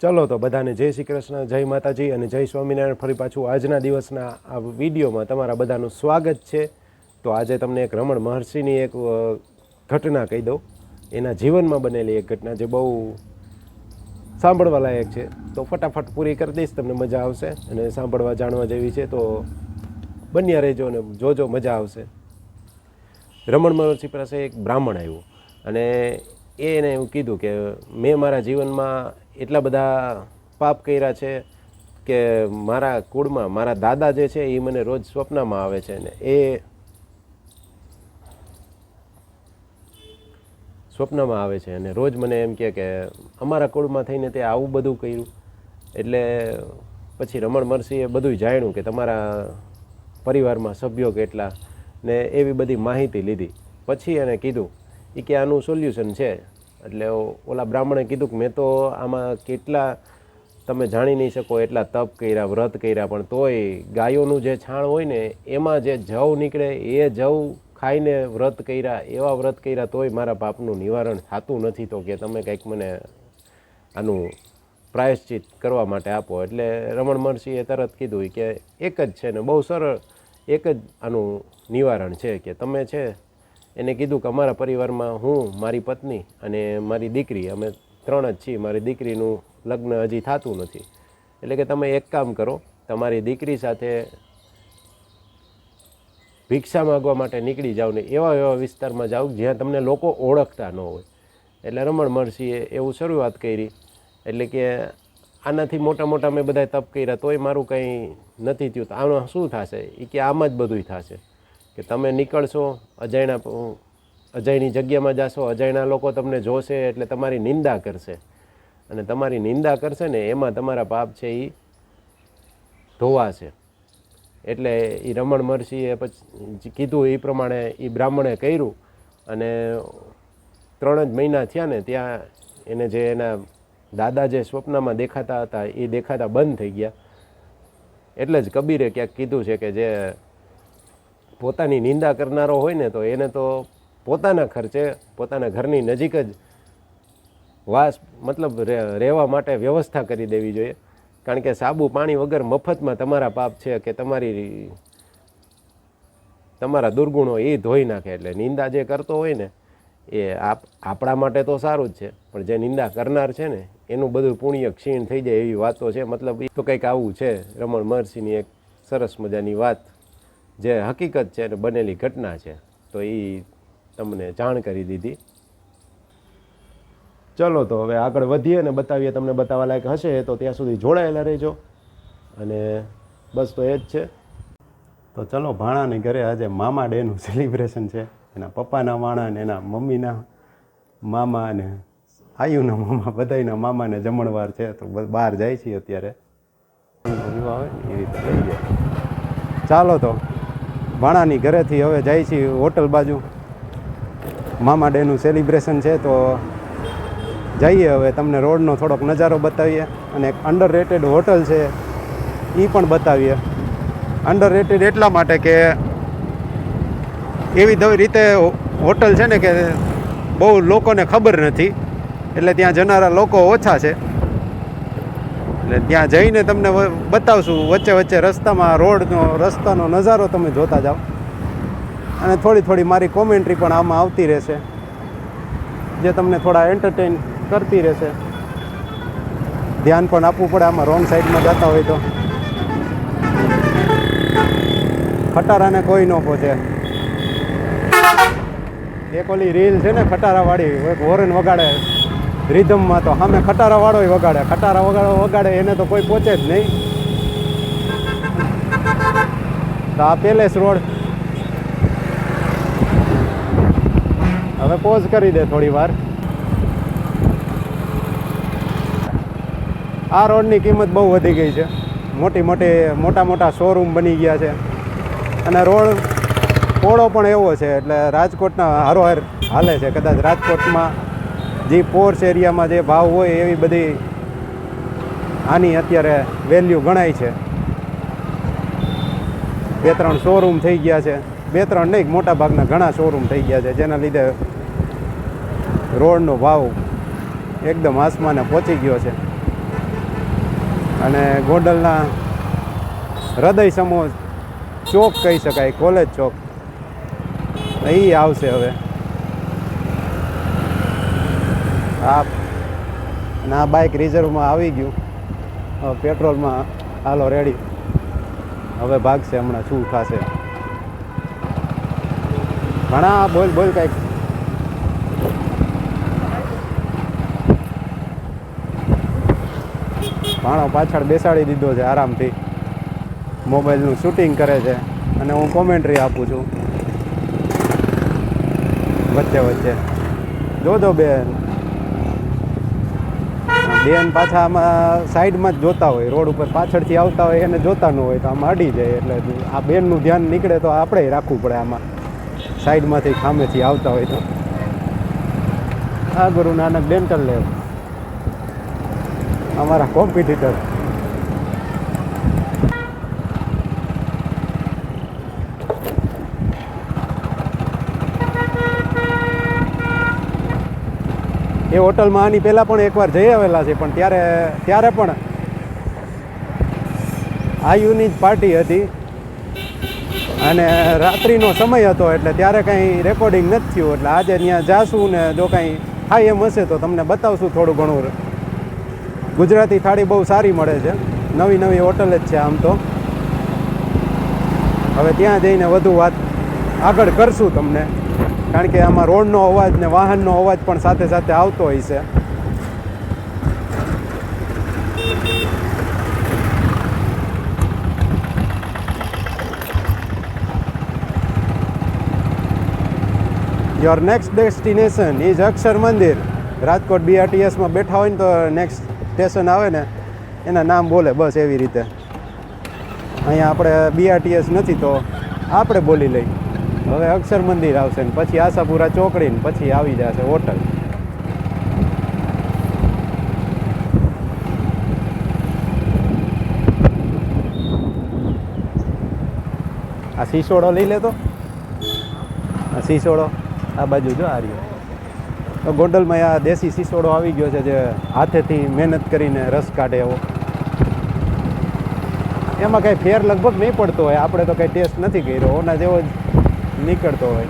ચલો તો બધાને જય શ્રી કૃષ્ણ, જય માતાજી અને જય સ્વામિનારાયણ. ફરી પાછું આજના દિવસના આ વિડીયોમાં તમારા બધાનું સ્વાગત છે. તો આજે તમને એક રમણ મહર્ષિની એક ઘટના કહી દઉં. એના જીવનમાં બનેલી એક ઘટના જે બહુ સાંભળવા લાયક છે. તો ફટાફટ પૂરી કરી દઈશ, તમને મજા આવશે અને સાંભળવા જાણવા જેવી છે. તો બન્યા રહેજો અને જોજો, મજા આવશે. રમણ મહર્ષિ પાસે એક બ્રાહ્મણ આવ્યો અને એને એવું કીધું કે મેં મારા જીવનમાં એટલા બધા પાપ કર્યા છે કે મારા કુળમાં, મારા દાદા જે છે એ મને રોજ સ્વપ્નમાં આવે છે ને એ સ્વપ્નમાં આવે છે અને રોજ મને એમ કહે કે અમારા કુળમાં થઈને તે આવું બધું કર્યું. એટલે પછી રમણ મરસીએ બધું જાણ્યું કે તમારા પરિવારમાં સભ્યો કેટલા ને એવી બધી માહિતી લીધી. પછી એને કીધું એ કે આનું સોલ્યુશન છે. એટલે ઓલા બ્રાહ્મણે કીધું કે મેં તો આમાં કેટલા, તમે જાણી નહીં શકો એટલા તપ કર્યા, વ્રત કર્યા, પણ તોય ગાયોનું જે છાણ હોય ને, એમાં જે જવ નીકળે, એ જવ ખાઈને વ્રત કર્યા, એવા વ્રત કર્યા, તોય મારા પાપનું નિવારણ થતું નથી. તો કે તમે કંઈક મને આનું પ્રાયશ્ચિત કરવા માટે આપો. એટલે રમણ મહર્ષિએ તરત કીધું કે એક જ છે ને, બહુ સરળ, એક જ આનું નિવારણ છે કે તમે છે એને કીધું કે અમારા પરિવારમાં હું, મારી પત્ની અને મારી દીકરી, અમે ત્રણ જ છીએ, મારી દીકરીનું લગ્ન હજી થતું નથી. એટલે કે તમે એક કામ કરો, તમારી દીકરી સાથે ભિક્ષા માગવા માટે નીકળી જાઓ ને એવા એવા વિસ્તારમાં જાઓ જ્યાં તમને લોકો ઓળખતા ન હોય. એટલે રમણ મહર્ષિએ એવું શરૂઆત કરી. એટલે કે આનાથી મોટા મોટા મેં બધા તપ કર્યા, તોય મારું કંઈ નથી થયું. તો આનું શું થશે? એ કે આમાં જ બધુંય થશે. કે તમે નીકળશો, અજાણ્યા પ- જગ્યામાં જાશો, અજાણ્યા લોકો તમને જોશે એટલે તમારી નિંદા કરશે. અને તમારી નિંદા કરશે ને એમાં તમારા પાપ છે એ ધોવાશે. એટલે એ રમણ મહર્ષિએ પછી કીધું એ પ્રમાણે એ બ્રાહ્મણે કર્યું અને ત્રણ જ મહિના થયા ને ત્યાં એને જે એના દાદા જે સ્વપ્નમાં દેખાતા હતા એ દેખાતા બંધ થઈ ગયા. એટલે જ કબીરે ક્યાંક કીધું છે કે જે પોતાની નિંદા કરનારો હોય ને તો એને તો પોતાના ખર્ચે, પોતાના ઘરની નજીક જ વાસ, મતલબ રહેવા માટે વ્યવસ્થા કરી દેવી જોઈએ. કારણ કે સાબુ પાણી વગર મફતમાં તમારા પાપ છે કે તમારી તમારા દુર્ગુણો એ ધોઈ નાખે એટલે નિંદા જે કરતો હોય ને એ આપ, આપણા માટે તો સારું જ છે. પણ જે નિંદા કરનાર છે ને, એનું બધું પુણ્ય ક્ષીણ થઈ જાય એવી વાતો છે. મતલબ એ તો કંઈક આવું છે. રમણ મહર્ષિની એક સરસ મજાની વાત. જે હકીકત છે અને બનેલી ઘટના છે, તો એ તમને જાણ કરી દીધી. ચલો તો હવે આગળ વધીએ અને બતાવીએ તમને બતાવવા લાયક હશે તો ત્યાં સુધી જોડાયેલા રહેજો. અને બસ તો એ જ છે. તો ચલો ભાણાને ઘરે આજે મામા ડેનું સેલિબ્રેશન છે. એના પપ્પાના માણા ને એના મમ્મીના મામા અને આયુના મામા, બધાયના મામાને જમણવાર છે. તો બહાર જાય છે અત્યારે. વિવાહ ને એ રીતે ચાલો તો. ભાણાની ઘરેથી હવે જાય છીએ હોટલ બાજુ. મામા ડેનું સેલિબ્રેશન છે તો જઈએ હવે, તમને રોડનો થોડોક નજારો બતાવીએ. અને એક અંડર રેટેડ હોટલ છે એ પણ બતાવીએ. અંડર રેટેડ એટલા માટે કે એવી રીતે હોટલ છે ને કે બહુ લોકોને ખબર નથી. એટલે ત્યાં જનારા લોકો ઓછા છે. એટલે ત્યાં જઈને તમને બતાવશું. વચ્ચે વચ્ચે રસ્તામાં, રોડનો, રસ્તાનો નજારો તમે જોતા જાઓ. અને થોડી થોડી મારી કોમેન્ટ્રી પણ આમાં આવતી રહેશે. જે તમને થોડા એન્ટરટેન કરતી રહેશે. ધ્યાન પણ આપવું પડે આમાં રોંગ સાઈડમાં જતા હોય તો. ખટારાને કોઈ ન પહોંચે. એક ઓલી રીલ છે ને, ખટારાવાળી હોરન વગાડે. રિધમમાં તો સામે ખટારાવાળો વગાડે. ખટારા વગાડો વગાડે એને તો કોઈ પહોંચે જ નહીં. તો આ પેલેસ રોડ. હવે પોઝ કરી દે થોડી વાર. આ રોડની કિંમત બહુ વધી ગઈ છે. મોટી મોટી, મોટા મોટા શોરૂમ બની ગયા છે. અને રોડ પોળો પણ એવો છે, એટલે રાજકોટના હરોહર હાલે છે. કદાચ રાજકોટમાં જે પોર્સ એરિયામાં જે ભાવ હોય એવી બધી આની અત્યારે વેલ્યુ ગણાય છે. બે ત્રણ શોરૂમ થઈ ગયા છે. બે ત્રણ નહીં, મોટા ભાગના ઘણા શોરૂમ થઈ ગયા છે, જેના લીધે રોડનો ભાવ એકદમ આસમાને પહોંચી ગયો છે. અને ગોંડલના હૃદય સમો ચોક કહી શકાય, કોલેજ ચોક. એ આવશે હવે. અને આ બાઇક રિઝર્વમાં આવી ગયું. પેટ્રોલમાં હાલો રેડી. હવે ભાગશે હમણાં, શું થશે. ઘણા બોલ બોલ કંઈક. ભાણો પાછળ બેસાડી દીધો છે આરામથી. મોબાઈલનું શૂટિંગ કરે છે અને હું કોમેન્ટ્રી આપું છું. વચ્ચે વચ્ચે. જોજો બેન. બેન પાછા આમાં સાઈડમાં જ જોતા હોય, રોડ ઉપર પાછળથી આવતા હોય, એને જોતા ન હોય તો આમાં અડી જાય. એટલે આ બેનનું ધ્યાન નીકળે તો આપણે રાખવું પડે આમાં. સાઈડમાંથી ખામેથી આવતા હોય તો. આ ગુરુ નાનક ડેન્ટલ લેબ. અમારા કોમ્પિટિટર એ હોટલમાં આની પહેલાં પણ એકવાર જઈ આવેલા છે, પણ ત્યારે ત્યારે પણ આયુની જ પાર્ટી હતી. અને રાત્રિનો સમય હતો, એટલે ત્યારે કાંઈ રેકોર્ડિંગ નથી થયું. એટલે આજે ત્યાં જાશું ને જો કાંઈ થાય એમ હશે તો તમને બતાવશું થોડું ઘણું. ગુજરાતી થાળી બહુ સારી મળે છે. નવી નવી હોટલ જ છે આમ તો. હવે ત્યાં જઈને વધુ વાત આગળ કરશું તમને. કારણ કે આમાં રોડનો અવાજ ને વાહનનો અવાજ પણ સાથે સાથે આવતો હોય છે. Your next destination is Akshar Mandir. Rajkot બીઆરટીએસમાં બેઠા હોય ને તો નેક્સ્ટ સ્ટેશન આવે ને, એના નામ બોલે બસ એવી રીતે. અહીંયા આપણે બીઆરટીએસ નથી તો આપણે બોલી લઈ હવે અક્ષર મંદિર આવશે ને પછી આશાપુરા ચોકડી ને પછી આવી જશે હોટલ. આ સિસોડો લઈ લેતો આ સિસોડો, આ બાજુ જો આ રહ્યો. તો ગોંડલમાં આ દેશી સિસોડો આવી ગયો છે જે હાથેથી મહેનત કરીને રસ કાઢે એવો. એમાં કાંઈ ફેર લગભગ નહીં પડતો હોય. આપણે તો કાંઈ ટેસ્ટ નથી કર્યો. ઓના જેવો જ નીકળતો હોય.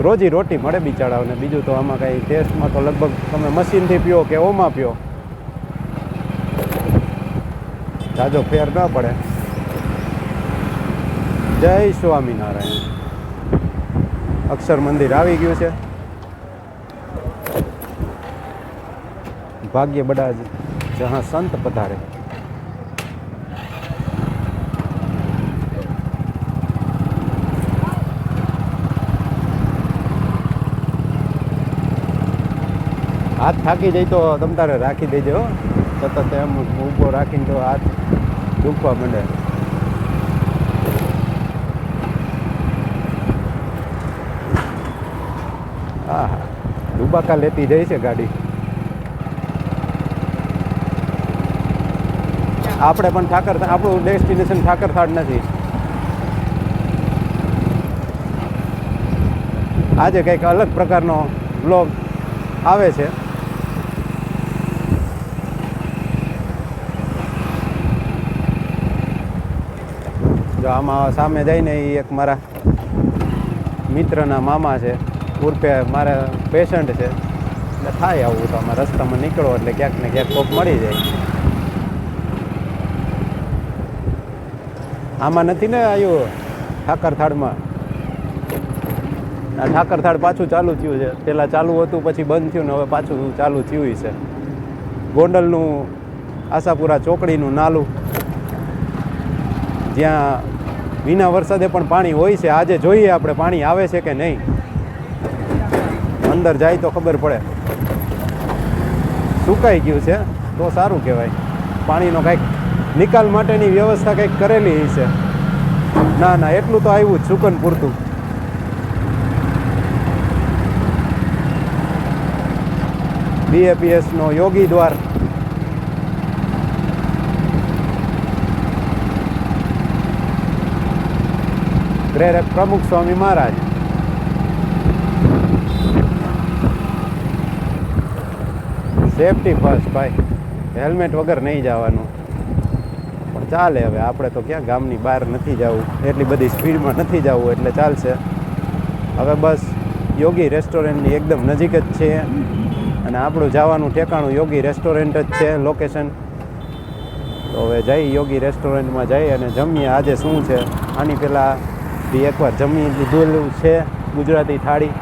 રોજી રોટી મળે બિચારાઓને, બીજું તો આમાં કાંઈ ટેસ્ટમાં તો લગભગ તમે મશીનથી પીઓ કે ઓમાં પીઓ. જાજો ફેર ન પડે. જય સ્વામિનારાયણ. અક્ષર મંદિર આવી ગયું છે. ભાગ્ય બડા જહાં સંત પધારે. હાથ થાકી જાય તો તમ તારે રાખી દેજો હો. સતત એમ ઊભો રાખીને તો હાથ દુખવા માંડે. હા હા દુબાકા લેતી જાય છે ગાડી. આપણે પણ ઠાકર આપણું ડેસ્ટિનેશન ઠાકરથાળ નથી. આજે કંઈક અલગ પ્રકારનો બ્લોગ આવે છે. જો આમાં સામે જઈને એ એક મારા મિત્રના મામા છે, ઉર્ફે મારા પેશન્ટ છે. એટલે થાય આવું તો આમાં રસ્તામાં નીકળો એટલે ક્યાંક ને ક્યાંક કોક મળી જાય. આમાં નથી ને આવ્યું ઠાકર થાળમાં આ ઠાકરથાળ પાછું ચાલુ થયું છે. પહેલાં ચાલુ હતું, પછી બંધ થયું ને હવે પાછું ચાલુ થયું છે. ગોંડલનું આશાપુરા ચોકડીનું નાલું. જ્યાં વિના વરસાદે પણ પાણી હોય છે. આજે જોઈએ આપણે પાણી આવે છે કે નહીં. અંદર જાય તો ખબર પડે. સુકાઈ ગયું છે, તો સારું કહેવાય. પાણીનો કાંઈક નિકાલ માટેની વ્યવસ્થા કંઈક કરેલી છે. ના ના, એટલું તો આવ્યું જ સુકન પૂરતું બીએપીએસનો યોગી દ્વાર. પ્રેરક પ્રમુખ સ્વામી મહારાજ સેફટી ફર્સ્ટ ભાઈ. હેલ્મેટ વગર નહીં જવાનું. પણ ચાલે હવે, આપણે તો ક્યાં ગામની બહાર નથી જવું. એટલી બધી સ્પીડમાં નથી જવું, એટલે ચાલશે. હવે બસ, યોગી રેસ્ટોરન્ટની એકદમ નજીક જ છે. અને આપણું જવાનું ઠેકાણું યોગી રેસ્ટોરન્ટ જ છે લોકેશન તો હવે જઈ યોગી રેસ્ટોરન્ટમાં જઈ અને જમીએ આજે શું છે. આની પહેલાં બી એકવાર જમી લીધેલું છે, ગુજરાતી થાળી.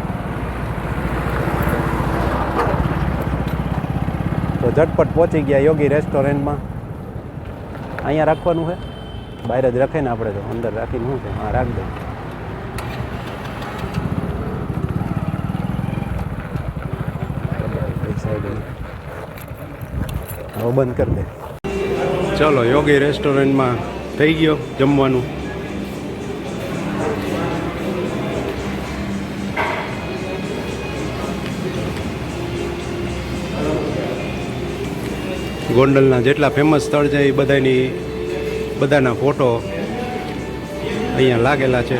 તો ઝટપટ પહોંચી ગયા યોગી રેસ્ટોરન્ટમાં. અહીંયા રાખવાનું છે? બહાર જ રાખે ને આપણે તો, અંદર રાખીને શું છે? હા, રાખ દઉં હવે બંધ કરી દે. ચલો, યોગી રેસ્ટોરન્ટમાં થઈ ગયો જમવાનું. ગોંડલના જેટલા ફેમસ સ્થળ છે એ બધાની બધાના ફોટો અહીંયા લાગેલા છે.